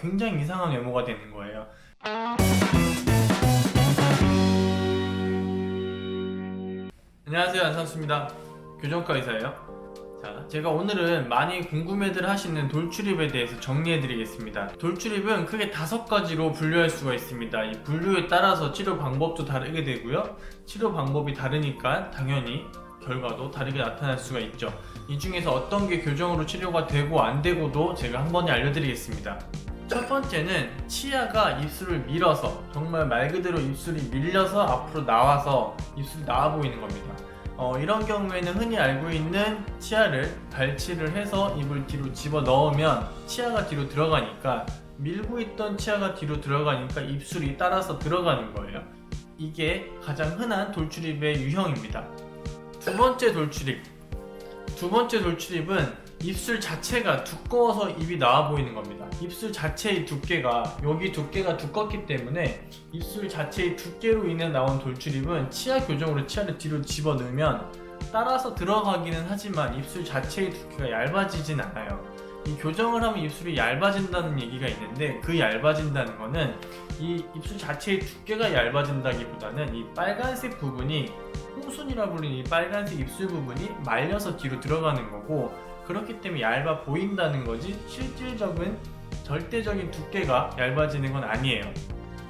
굉장히 이상한 외모가 되는 거예요. 안녕하세요 안상수입니다. 교정과 의사예요. 자, 제가 오늘은 많이 궁금해들 하시는 돌출입에 대해서 정리해드리겠습니다. 돌출입은 크게 다섯 가지로 분류할 수가 있습니다. 이 분류에 따라서 치료 방법도 다르게 되고요. 치료 방법이 다르니까 당연히 결과도 다르게 나타날 수가 있죠. 이 중에서 어떤 게 교정으로 치료가 되고 안 되고도 제가 한 번에 알려드리겠습니다. 첫 번째는 치아가 입술을 밀어서 정말 말 그대로 입술이 밀려서 앞으로 나와서 입술이 나와 보이는 겁니다. 어, 이런 경우에는 흔히 알고 있는 치아를 발치를 해서 입을 뒤로 집어 넣으면 치아가 뒤로 들어가니까 밀고 있던 치아가 뒤로 들어가니까 입술이 따라서 들어가는 거예요. 이게 가장 흔한 돌출입의 유형입니다. 두 번째 돌출입. 두 번째 돌출입은 입술 자체가 두꺼워서 입이 나와 보이는 겁니다. 입술 자체의 두께가 여기 두께가 두껍기 때문에 입술 자체의 두께로 인해 나온 돌출입은 치아 교정으로 치아를 뒤로 집어 넣으면 따라서 들어가기는 하지만 입술 자체의 두께가 얇아지진 않아요. 이 교정을 하면 입술이 얇아진다는 얘기가 있는데 그 얇아진다는 거는 이 입술 자체의 두께가 얇아진다기보다는 이 빨간색 부분이 홍순이라 불리는 이 빨간색 입술 부분이 말려서 뒤로 들어가는 거고 그렇기 때문에 얇아 보인다는 거지 실질적인 절대적인 두께가 얇아지는 건 아니에요.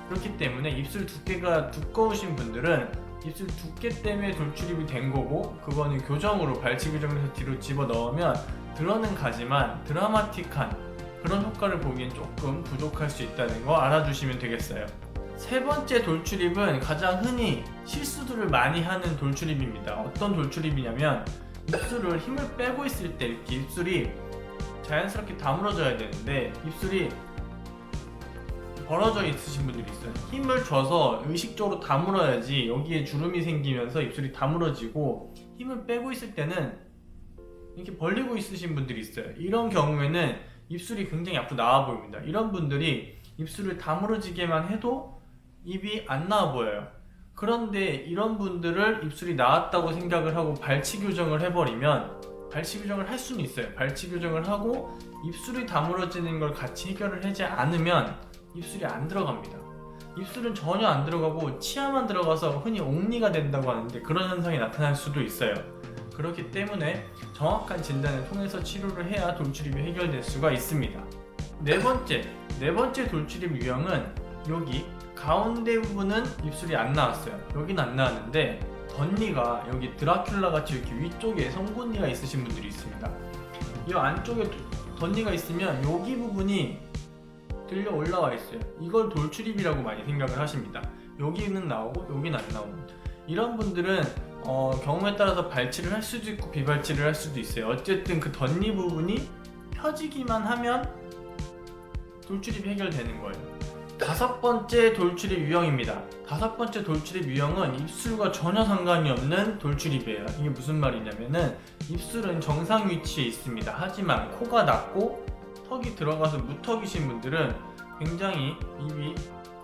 그렇기 때문에 입술 두께가 두꺼우신 분들은 입술 두께 때문에 돌출입이 된 거고 그거는 교정으로 발치 교정을 해서 뒤로 집어 넣으면 들어는 가지만 드라마틱한 그런 효과를 보기엔 조금 부족할 수 있다는 거 알아주시면 되겠어요. 세 번째 돌출입은 가장 흔히 실수들을 많이 하는 돌출입입니다. 어떤 돌출입이냐면 입술을 힘을 빼고 있을 때 이렇게 입술이 자연스럽게 다물어져야 되는데 입술이 벌어져 있으신 분들이 있어요. 힘을 줘서 의식적으로 다물어야지 여기에 주름이 생기면서 입술이 다물어지고 힘을 빼고 있을 때는 이렇게 벌리고 있으신 분들이 있어요. 이런 경우에는 입술이 굉장히 앞으로 나와 보입니다. 이런 분들이 입술을 다물어지게만 해도 입이 안 나와 보여요. 그런데 이런 분들을 입술이 나왔다고 생각을 하고 발치 교정을 해버리면 발치 교정을 할 수는 있어요. 발치 교정을 하고 입술이 다물어지는 걸 같이 해결을 하지 않으면 입술이 안 들어갑니다. 입술은 전혀 안 들어가고 치아만 들어가서 흔히 옥리가 된다고 하는데 그런 현상이 나타날 수도 있어요. 그렇기 때문에 정확한 진단을 통해서 치료를 해야 돌출입이 해결될 수가 있습니다. 네 번째, 네 번째 돌출입 유형은 여기 가운데 부분은 입술이 안 나왔어요. 여기는 안 나왔는데 덧니가 여기 드라큘라 같이 이렇게 위쪽에 송곳니가 있으신 분들이 있습니다. 이 안쪽에 덧니가 있으면 여기 부분이 들려 올라와 있어요. 이걸 돌출입이라고 많이 생각을 하십니다. 여기는 나오고 여기는 안 나오는. 이런 분들은 어, 경우에 따라서 발치를 할 수도 있고 비발치를 할 수도 있어요. 어쨌든 그 덧니 부분이 펴지기만 하면 돌출입이 해결되는 거예요. 다섯 번째 돌출입 유형입니다. 다섯 번째 돌출입 유형은 입술과 전혀 상관이 없는 돌출입이에요. 이게 무슨 말이냐면은 입술은 정상 위치에 있습니다. 하지만 코가 낮고 턱이 들어가서 무턱이신 분들은 굉장히 입이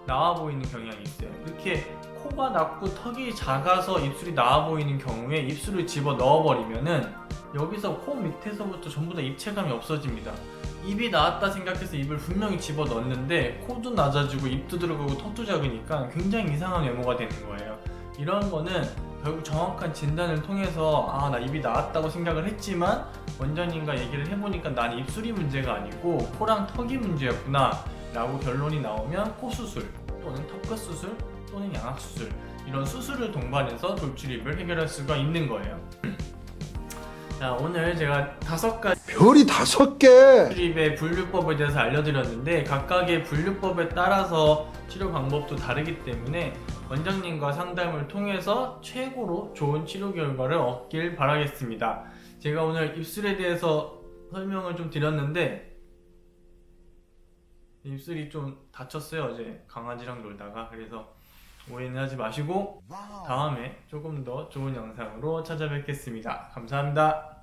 나와 보이는 경향이 있어요. 이렇게 코가 낮고 턱이 작아서 입술이 나와 보이는 경우에 입술을 집어 넣어버리면은 여기서 코 밑에서부터 전부 다 입체감이 없어집니다. 입이 나왔다 생각해서 입을 분명히 집어 넣었는데 코도 낮아지고 입도 들어가고 턱도 작으니까 굉장히 이상한 외모가 되는 거예요. 이런 거는 결국 정확한 진단을 통해서 아 나 입이 나왔다고 생각을 했지만 원장님과 얘기를 해보니까 난 입술이 문제가 아니고 코랑 턱이 문제였구나 라고 결론이 나오면 코 수술 또는 턱끝 수술 또는 양악 수술 이런 수술을 동반해서 돌출입을 해결할 수가 있는 거예요. 자 오늘 제가 다섯 가지 별이 다섯 개. 출입의 분류법에 대해서 알려드렸는데 각각의 분류법에 따라서 치료 방법도 다르기 때문에 원장님과 상담을 통해서 최고로 좋은 치료 결과를 얻길 바라겠습니다. 제가 오늘 입술에 대해서 설명을 좀 드렸는데 입술이 좀 다쳤어요 어제 강아지랑 놀다가 그래서 오해는 하지 마시고 다음에 조금 더 좋은 영상으로 찾아뵙겠습니다. 감사합니다.